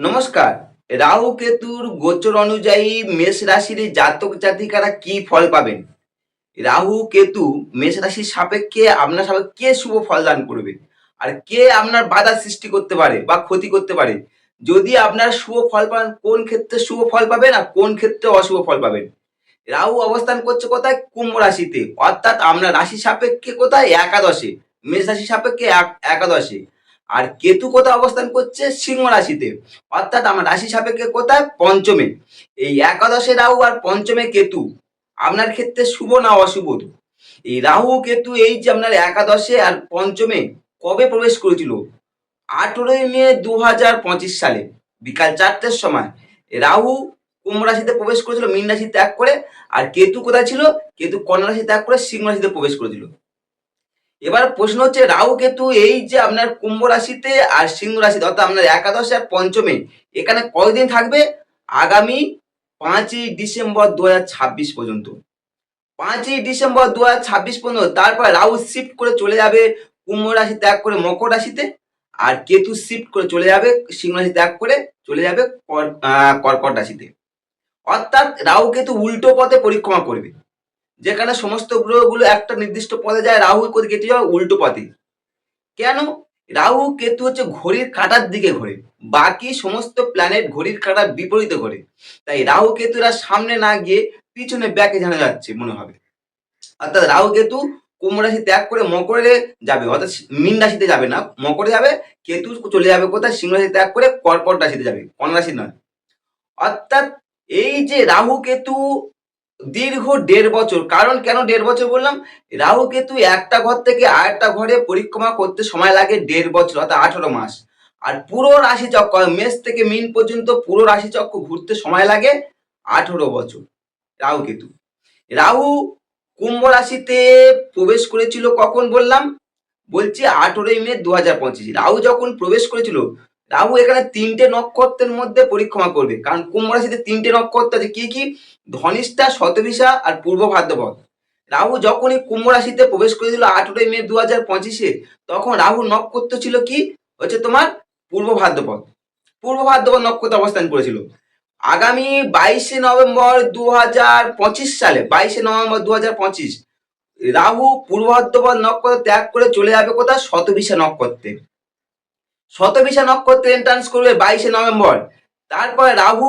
নমস্কার। রাহু কেতুর গোচর অনুযায়ী মেষ রাশির জাতক জাতিকারা কি ফল পাবেন? রাহু কেতু মেষ রাশির সাপেক্ষে আপনার সাপেক্ষে কে শুভ ফল দান করবে। আর কে আপনার বাধা সৃষ্টি করতে পারে বা ক্ষতি করতে পারে? যদি আপনার শুভ ফল পান, কোন ক্ষেত্রে শুভ ফল পাবেন আর কোন ক্ষেত্রে অশুভ ফল পাবেন? রাহু অবস্থান করছে কোথায়? কুম্ভ রাশিতে। অর্থাৎ আপনার রাশি সাপেক্ষে কোথায়? একাদশে। মেষ রাশি সাপেক্ষে এক- একাদশে। আর কেতু কোথায় অবস্থান করছে? সিংহ রাশিতে। অর্থাৎ আমার রাশি সাপেক্ষে কোথায়? পঞ্চমে। এই একাদশে রাহু আর পঞ্চমে কেতু। আপনার ক্ষেত্রে শুভ না অশুভ? এই রাহু, কেতু, এই যে আপনার একাদশে আর পঞ্চমে কবে প্রবেশ করেছিল? আঠেরোই মে দু হাজার পঁচিশ সালে, বিকাল চারটের সময়। রাহু কুম্ভ রাশিতে প্রবেশ করেছিল, মীন রাশি ত্যাগ করে। আর কেতু কোথায় ছিল? কেতু কন্যা রাশি ত্যাগ করে, সিংহ রাশিতে প্রবেশ করেছিল। এবার প্রশ্ন হচ্ছে, রাহু কেতু এই যে আপনার কুম্ভ রাশিতে আর সিংহ রাশিতে, অর্থাৎ আপনার একাদশে আর পঞ্চমে, এখানে কতদিন থাকবে? আগামী পাঁচই ডিসেম্বর দু পর্যন্ত। পাঁচই ডিসেম্বর দু পর্যন্ত, তারপর রাহু শিফট করে চলে যাবে, কুম্ভ রাশি ত্যাগ করে মকর রাশিতে, আর কেতু শিফট করে চলে যাবে, সিংহ রাশি ত্যাগ করে চলে যাবে কর্কট রাশিতে। অর্থাৎ রাহু কেতু উল্টো পথে পরিক্রমা করবে। যেখানে সমস্ত গ্রহগুলো একটা নির্দিষ্ট পথে যায়, রাহু কেটে যাওয়া উল্টো পথে কেন? রাহু কেতু হচ্ছে ঘড়ির কাঁটার দিকে ঘোরে। বাকি সমস্ত প্ল্যানেট ঘড়ির কাঁটার বিপরীতে ঘোরে। তাই রাহু কেতুরা সামনে না গিয়ে পিছনে ব্যাকে জানা যাচ্ছে, মনে হবে। অর্থাৎ রাহু কেতু কুম্ভ রাশি ত্যাগ করে মকরে যাবে, অর্থাৎ মীন রাশিতে যাবে না, মকরে যাবে, কেতু চলে যাবে কোথায়? সিংহ রাশি ত্যাগ করে কর্কট রাশিতে যাবে, কন্যা রাশি নয়। অর্থাৎ এই যে রাহু কেতু দীর্ঘ দেড় বছর। কারণ কেন দেড় বছর বললাম? রাহু কেতু একটা ঘর থেকে আরেকটা ঘরে পরিক্রমা করতে সময় লাগে দেড় বছর, অর্থাৎ আঠারো মাস। আর পুরো রাশি চক্র মেষ থেকে মিন পর্যন্ত পুরো রাশি চক্র ঘুরতে সময় লাগে আঠারো বছর। রাহু কেতু। রাহু কুম্ভ রাশিতে প্রবেশ করেছিল কখন বললাম? বলছি আঠেরোই মে দু হাজার পঁচিশ। রাহু যখন প্রবেশ করেছিল রাহু এখানে তিনটে নক্ষত্রের মধ্যে পরিক্রমা করবে। কারণ কুম্ভ রাশিতে তিনটে নক্ষত্র আছে, কি কি? ধনিষ্ঠা, শতভিসা আর পূর্ব ভাদ্রপদ। রাহু যখনই কুম্ভ রাশিতে প্রবেশ করেছিল আঠেরোই মে দু হাজার পঁচিশে, তখন রাহু নক্ষত্র ছিল কি? হচ্ছে তোমার পূর্ব ভাদ্রপদ। পূর্ব ভাদ্রপদ নক্ষত্র অবস্থান করেছিল। আগামী বাইশে নভেম্বর দু হাজার পঁচিশ সালে, বাইশে নভেম্বর দু হাজার পঁচিশ, রাহু পূর্ব ভাদ্রপদ নক্ষত্র ত্যাগ করে চলে যাবে কোথায়? শতভিসা নক্ষত্রে। শতভিসা নক্ষত্রে এন্ট্রান্স করবে বাইশে নভেম্বর। তারপরে রাহু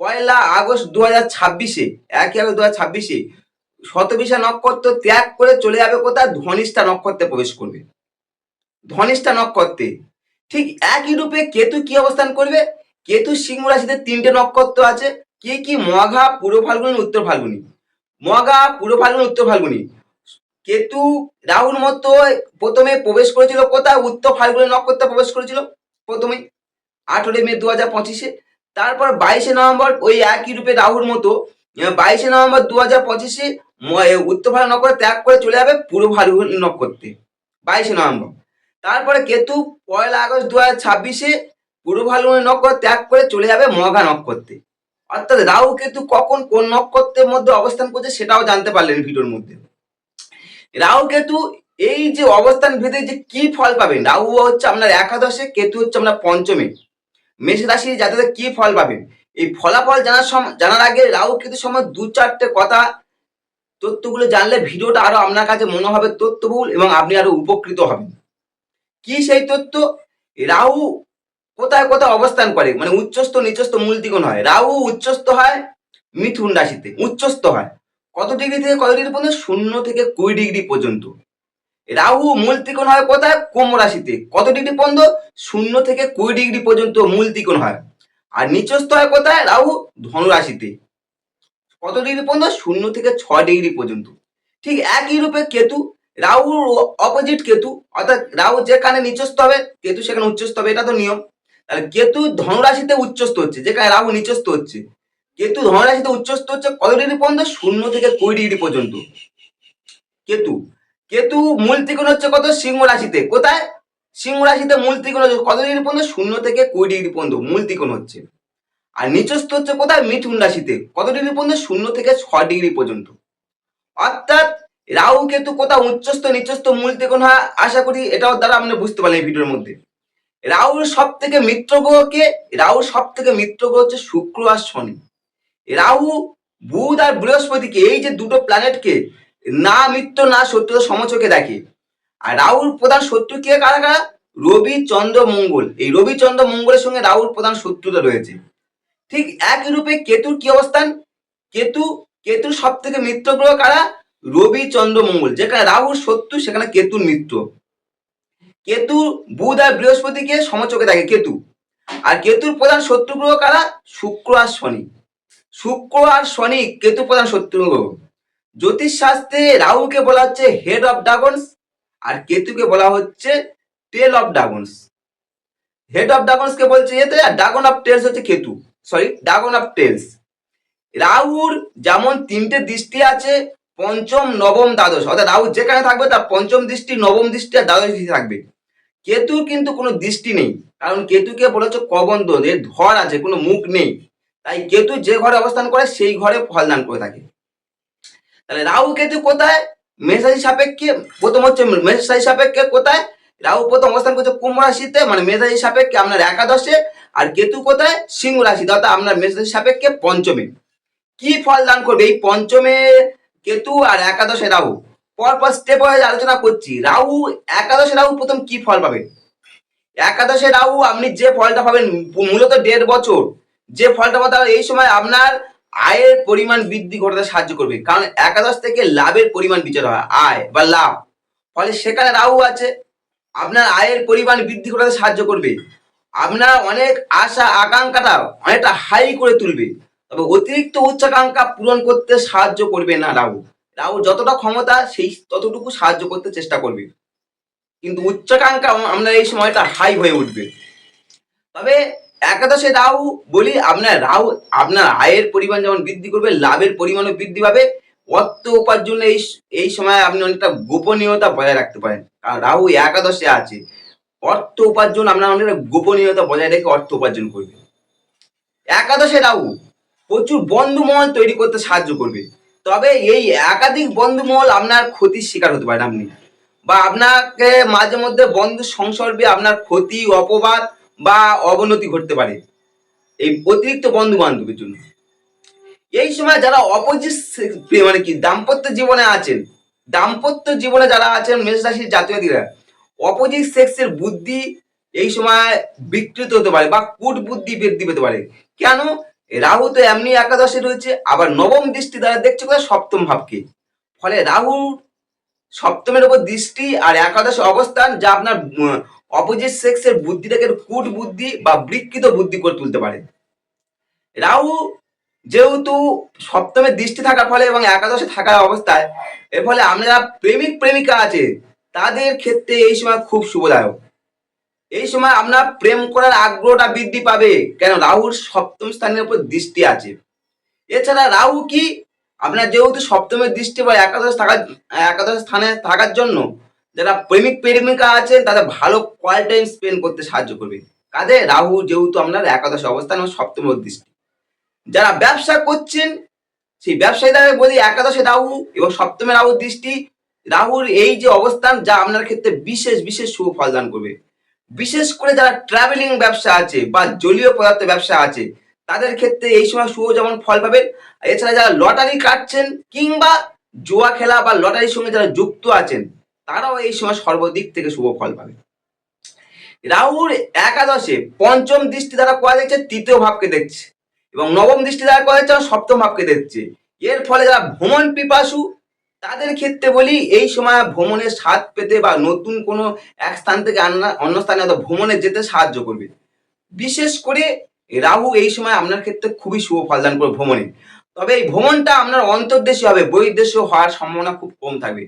পয়লা আগস্ট দু হাজার ছাব্বিশে, একই আগস্ট দু হাজার ছাব্বিশে। শতবিশা নক্ষত্র ত্যাগ করে চলে যাবে কোথায়? ধনিষ্ঠা নক্ষত্রে প্রবেশ করবে। ধনিষ্ঠা নক্ষত্রে। ঠিক একই রূপে কেতু কি অবস্থান করবে? কেতু সিংহ রাশিতে তিনটে নক্ষত্র আছে। কি কি? মঘা, পূর্ব ফাল্গুনি, উত্তর ফাল্গুনি। মঘা, পূর্ব ফাল্গুনি, উত্তর ফাল্গুনি। কেতু রাহুর মতো প্রথমে প্রবেশ করেছিল কোথায়? উত্তর ফাল্গুনি নক্ষত্রে প্রবেশ করেছিল প্রথমে আঠেরোই মে দু হাজার পঁচিশে। তারপর বাইশে নভেম্বর ওই একই রূপে রাহুর মতো বাইশে নভেম্বর দু হাজার পঁচিশে উত্তর ভারত নক্ষত্র ত্যাগ করে চলে যাবে পূর্ব ফাল্গুনি নক্ষত্রে, বাইশে নভেম্বর। তারপরে কেতু পয়লা আগস্ট দু হাজার ছাব্বিশে পূর্ব ফাল্গুনি নক্ষত্র ত্যাগ করে চলে যাবে মগা নক্ষত্রে। অর্থাৎ রাহু কেতু কখন কোন নক্ষত্রের মধ্যে অবস্থান করছে সেটাও জানতে পারলেন ভিডিওর মধ্যে। রাহু কেতু এই যে অবস্থান ভেদে যে কি ফল পাবেন? রাহু হচ্ছে আপনার একাদশে, কেতু হচ্ছে আপনার পঞ্চমে। মেষ রাশি যাতে কি ফল পাবেন? এই ফলাফল জানার জানার আগে রাহু কেতু সময় দু চারটে কথা, তথ্যগুলো জানলে ভিডিওটা আরও আপনার কাছে মনে হবে তথ্যবহুল এবং আপনি আরও উপকৃত হবেন। কি সেই তথ্য? রাহু কোথায় কোথায় অবস্থান করে? মানে উচ্চস্থ, নিচস্থ মূল হয়। রাহু উচ্চস্থ হয় মিথুন রাশিতে, উচ্চস্থ হয়। কত ডিগ্রি থেকে কত ডিগ্রি পর্যন্ত? শূন্য থেকে কুড়ি ডিগ্রি পর্যন্ত। রাহু মূল ত্রিকোণ হয় কোথায়? কুম্ভ রাশিতে। কত ডিগ্রি পর্যন্ত? শূন্য থেকে কুড়ি ডিগ্রি পর্যন্ত মূল ত্রিকোণ হয়। আর নিচস্থ হয় কোথায়? রাহু ধনু রাশিতে কত ডিগ্রি পর্যন্ত? শূন্য থেকে ছয় ডিগ্রি পর্যন্ত। ঠিক একই রূপে কেতু, রাহুর অপোজিট কেতু, অর্থাৎ রাহু যেখানে নিচস্থ হবে, কেতু সেখানে উচ্চস্থ হবে, এটা তো নিয়ম। তাহলে কেতু ধনুরাশিতে উচ্চস্থ হচ্ছে, যেখানে রাহু নিচস্থ হচ্ছে। কেতু ধনুরাশিতে উচ্চস্থ হচ্ছে কত ডিগ্রি পর্যন্ত? শূন্য থেকে কুড়ি ডিগ্রি পর্যন্ত। কেতু কেতু মূল ত্রিকোণ হচ্ছে কত? সিংহ রাশিতে। কোথায়? সিংহ রাশিতে মূল ত্রিকোণ হচ্ছে কত ডিগ্রি পর্যন্ত? শূন্য থেকে কুড়ি ডিগ্রি পর্যন্ত মূল ত্রিকোণ হচ্ছে। আর নিচস্থ হচ্ছে কোথায়? মিথুন রাশিতে। কত ডিগ্রি পর্যন্ত? শূন্য থেকে ছ ডিগ্রি পর্যন্ত। অর্থাৎ রাহু কেতু কোথাও উচ্চস্থ, নিচস্থ মূল ত্রিকোণ হয়, আশা করি এটাও দ্বারা আমরা বুঝতে পারলেন এই ভিডিওর মধ্যে। রাহুর সব থেকে মিত্র গ্রহকে রাহুর সব থেকে মিত্র গ্রহ হচ্ছে শুক্র আর শনি। রাহু, বুধ আর বৃহস্পতিকে, এই যে দুটো প্ল্যানেটকে, না মিত্র, না শত্রু সমচোখে দেখে। আর রাহুর প্রধান শত্রু কে? কারা কারা? রবি, চন্দ্র, মঙ্গল। এই রবি, চন্দ্র, মঙ্গলের সঙ্গে রাহুর প্রধান শত্রুতা রয়েছে। ঠিক একই রূপে কেতুর কি অবস্থান? কেতু, কেতুর সব থেকে মিত্র গ্রহ কারা? রবি, চন্দ্র, মঙ্গল। যেখানে রাহুর শত্রু, সেখানে কেতুর মিত্র। কেতু, বুধ আর বৃহস্পতিকে সমচোখে দেখে, কেতু। আর কেতুর প্রধান শত্রু গ্রহ কারা? শুক্র আর শনি। শুক্র আর শনি কেতু প্রধান শত্রু জ্যোতিষ শাস্ত্রে রাহুকে বলা হচ্ছে হেড অফ ড্রাগনস আর কেতুকে বলা হচ্ছে tail of dragons head of dragons কে বলছে এতে আর ড্রাগন অফ টেলস হচ্ছে Ketu. Sorry dragon of tails রাহুর যেমন তিনটে দৃষ্টি আছে, পঞ্চম, নবম, দ্বাদশ। অর্থাৎ রাহু যেখানে থাকবে, তার পঞ্চম দৃষ্টি, নবম দৃষ্টি আর দ্বাদশ দৃষ্টি থাকবে। কেতুর কিন্তু কোনো দৃষ্টি নেই। কারণ কেতুকে বলেছে কবন্ধ, এর ধর আছে, কোনো মুখ নেই। তাই কেতু যে ঘরে অবস্থান করে, সেই ঘরে ফলদান করে থাকে। তাহলে রাহু কেতু কোথায়? মেষরাশি সাপেক্ষে প্রথম হচ্ছে মেষরাশি সাপেক্ষে কোথায়? রাহু প্রথম অবস্থান করছে কুম্ভ রাশিতে মানে মেষরাশি সাপেক্ষে আপনার একাদশে। আর কেতু কোথায়? সিংহ রাশিতে, অর্থাৎ আপনার মেষরাশি সাপেক্ষে পঞ্চমে। কি ফল দান করবে? এই পঞ্চমে কেতু আর একাদশে রাহু। পরপর স্টেপ ওয়াইজ আলোচনা করছি। রাহু, একাদশে রাহু প্রথম কি ফল পাবে? একাদশে রাহু আপনি যে ফলটা পাবেন, মূলত দেড় বছর। যে ফলটা পাবেন এই সময় আপনার আয়ের পরিমাণ বৃদ্ধি ঘটাতে সাহায্য করবে। কারণ একাদশ থেকে লাভের পরিমাণ বিচার হয়, আয় বা লাভ। ফলে সেখানে রাহু আছে, আপনার আয়ের পরিমাণ বৃদ্ধি ঘটাতে সাহায্য করবে। আপনার অনেক আশা, আকাঙ্ক্ষাটা অনেকটা হাই করে তুলবে। তবে অতিরিক্ত উচ্চাকাঙ্ক্ষা পূরণ করতে সাহায্য করবে না রাহু। রাহু যতটা ক্ষমতা, সেই ততটুকু সাহায্য করতে চেষ্টা করবে। কিন্তু উচ্চাকাঙ্ক্ষা আমরা এই সময়টা হাই হয়ে উঠবে। তবে একাদশে রাহু বলি আপনার রাহু, আপনার আয়ের পরিমাণ যেমন বৃদ্ধি করবে, লাভের পরিমাণও বৃদ্ধি পাবে। অর্থ উপার্জনে এই এই সময় আপনি অনেকটা গোপনীয়তা বজায় রাখতে পারেন। কারণ রাহু একাদশে আছে। অর্থ উপার্জন, আপনার অনেকটা গোপনীয়তা বজায় রেখে অর্থ উপার্জন করবে। একাদশে রাহু, প্রচুর বন্ধু মহল তৈরি করতে সাহায্য করবে। তবে এই একাধিক বন্ধু মহল আপনার ক্ষতির শিকার হতে পারেন আপনি। বা আপনাকে মাঝে মধ্যে বন্ধু সংসর্গে আপনার ক্ষতি, অপবাদ বা অবনতি ঘটতে পারে এই অতিরিক্ত বন্ধু বান্ধবের জন্য। এই সময় যারা অপোজিট মানে কি, দাম্পত্য জীবনে আছেন, দাম্পত্য জীবনে যারা আছেন মেষ রাশির জাতীয়তীরা, অপোজিট সেক্সের বুদ্ধি এই সময় বিকৃত হতে পারে বা কূট বুদ্ধি বৃদ্ধি পেতে পারে। কেন? রাহু তো এমনি একাদশে রয়েছে, আবার নবম দৃষ্টি দ্বারা দেখছে কোথায়? সপ্তম ভাবকে। ফলে রাহু সপ্তমের উপর দৃষ্টি আর একাদশ অবস্থান যা আপনার অপোজিট সেক্সের বুদ্ধিটাকে কূট বুদ্ধি বা বিকৃত বুদ্ধি করে তুলতে পারে। রাহু যেহেতু সপ্তমের দৃষ্টি থাকার ফলে এবং একাদশে থাকার অবস্থায়, এর ফলে আপনারা প্রেমিক প্রেমিকা আছে, তাদের ক্ষেত্রে এই সময় খুব শুভদায়ক। এই সময় আপনার প্রেম করার আগ্রহটা বৃদ্ধি পাবে, কেন রাহুর সপ্তম স্থানের উপর দৃষ্টি আছে। এছাড়া রাহু কি? আপনার যেহেতু সপ্তমের দৃষ্টি বা একাদশ থাকার, একাদশ স্থানে থাকার জন্য যারা প্রেমিক প্রেমিকা আছেন, তাদের ভালো কোয়ালিটি টাইম স্পেন্ড করতে সাহায্য করবে। কাদের রাহু, যেহেতু আপনার একাদশ অবস্থান এবং সপ্তমের দৃষ্টি। যারা ব্যবসা করছেন, সেই ব্যবসায়ীদের বলি, একাদশে রাহু এবং সপ্তমে রাহুর দৃষ্টি। রাহুর এই যে অবস্থান, যা আপনার ক্ষেত্রে বিশেষ বিশেষ শুভ ফল দান করবে। বিশেষ করে যারা ট্রাভেলিং ব্যবসা আছে বা জলীয় পদার্থ ব্যবসা আছে, তাদের ক্ষেত্রে এই সময় শুভ যেমন ফল পাবেন। এছাড়া যারা লটারি কাটছেন, কিংবা জুয়া খেলা বা লটারির সঙ্গে যারা যুক্ত আছেন তারাও এই সময় সর্বদিক থেকে শুভ ফল পাবে। রাহুর একাদশে পঞ্চম দৃষ্টি দ্বারা করা দেখছে? তৃতীয় ভাবকে দেখছে। এবং নবম দৃষ্টি দ্বারা করা যাচ্ছে সপ্তম ভাবকে দেখছে। এর ফলে যারা ভ্রমণ পিপাসু, তাদের ক্ষেত্রে বলি, এই সময় ভ্রমণের স্বাদ পেতে বা নতুন কোনো এক স্থান থেকে অন্য স্থানে অথবা ভ্রমণে যেতে সাহায্য করবে। বিশেষ করে রাহু এই সময় আপনার ক্ষেত্রে খুবই শুভ ফলদান করবে ভ্রমণে। তবে এই ভ্রমণটা আপনার অন্তর্দেশে হবে বহির্দেশে হওয়ার সম্ভাবনা খুব কম থাকবে।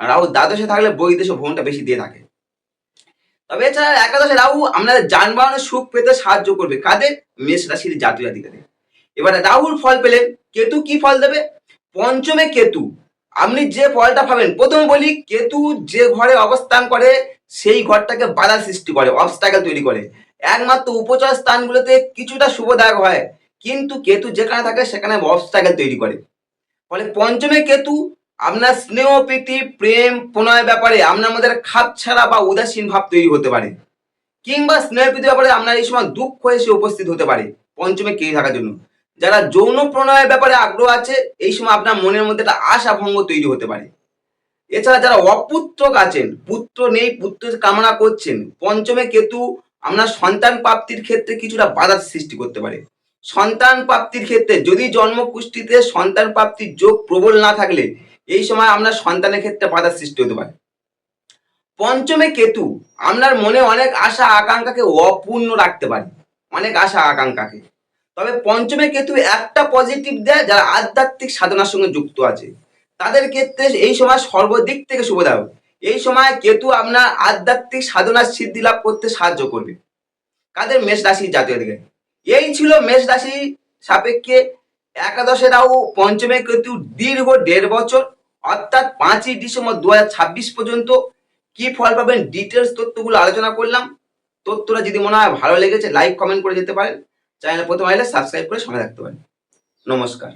রাহু দ্বাদশে থাকলে বহির্দেশে ভ্রমণটা বেশি দিয়ে থাকে। তবে এছাড়া একাদশে রাহু আপনাদের যানবাহনের সুখ পেতে সাহায্য করবে। কাদের? মেষ রাশির জাতীয় জাতিকাদের এবারে রাহুর ফল পেলেন, কেতু কি ফল দেবে? পঞ্চমে কেতু। আপনি যে ফলটা পাবেন, প্রথম বলি কেতু যে ঘরে অবস্থান করে, সেই ঘরটাকে বাধা সৃষ্টি করে অবস্টাকেল তৈরি করে। একমাত্র উপচয় স্থানগুলোতে কিছুটা শুভদায়ক হয়, কিন্তু কেতু যেখানে থাকে, সেখানে অবস্টাকেল তৈরি করে। ফলে পঞ্চমে কেতু আপনার স্নেহ, প্রীতি, প্রেম প্রণয় ব্যাপারে আপনার মধ্যে খাপ ছাড়া বা উদাসীন ভাব তৈরি হতে পারে। কিংবা স্নেহপ্রীতি ব্যাপারে আপনার এই সময় দুঃখ এসে উপস্থিত হতে পারে পঞ্চমে কে থাকার জন্য। যারা যৌন প্রণয়ের ব্যাপারে আগ্রহ আছে, এই সময় আপনার মনের মধ্যে একটা আশা ভঙ্গ তৈরি হতে পারে। এছাড়া যারা অপুত্রক আছেন, পুত্র নেই পুত্র কামনা করছেন, পঞ্চমে কেতু আপনার সন্তান প্রাপ্তির ক্ষেত্রে কিছুটা বাধার সৃষ্টি করতে পারে। সন্তান প্রাপ্তির ক্ষেত্রে যদি জন্মকুষ্ঠিতে সন্তান প্রাপ্তির যোগ প্রবল না থাকলে এই সময় আপনার সন্তানের ক্ষেত্রে বাধার সৃষ্টি হতে পারে। পঞ্চমে কেতু আপনার মনে অনেক আশা আকাঙ্ক্ষাকে অপূর্ণ রাখতে পারে। অনেক আশা আকাঙ্ক্ষাকে। তবে পঞ্চমে কেতু একটা পজিটিভ দেয়, যারা আধ্যাত্মিক সাধনার সঙ্গে যুক্ত আছে। তাদের ক্ষেত্রে এই সময় সর্বদিক থেকে শুভদায়ক। এই সময় কেতু আপনার আধ্যাত্মিক সাধনার সিদ্ধি লাভ করতে সাহায্য করবে। কাদের মেষ রাশি জাতীয় দিকে? এই ছিল মেষ রাশি সাপেক্ষে একাদশে রাহু, পঞ্চমে কেতু দীর্ঘ দেড় বছর। অর্থাৎ পাঁচই ডিসেম্বর দু হাজার ছাব্বিশ পর্যন্ত কি ফল পাবেন? ডিটেলস তথ্যগুলো আলোচনা করলাম। তথ্যটা যদি মনে হয় ভালো লেগেছে লাইক কমেন্ট করে যেতে পারেন। চ্যানেল প্রথম আইলে সাবস্ক্রাইব করে সময় রাখতে পারেন। নমস্কার।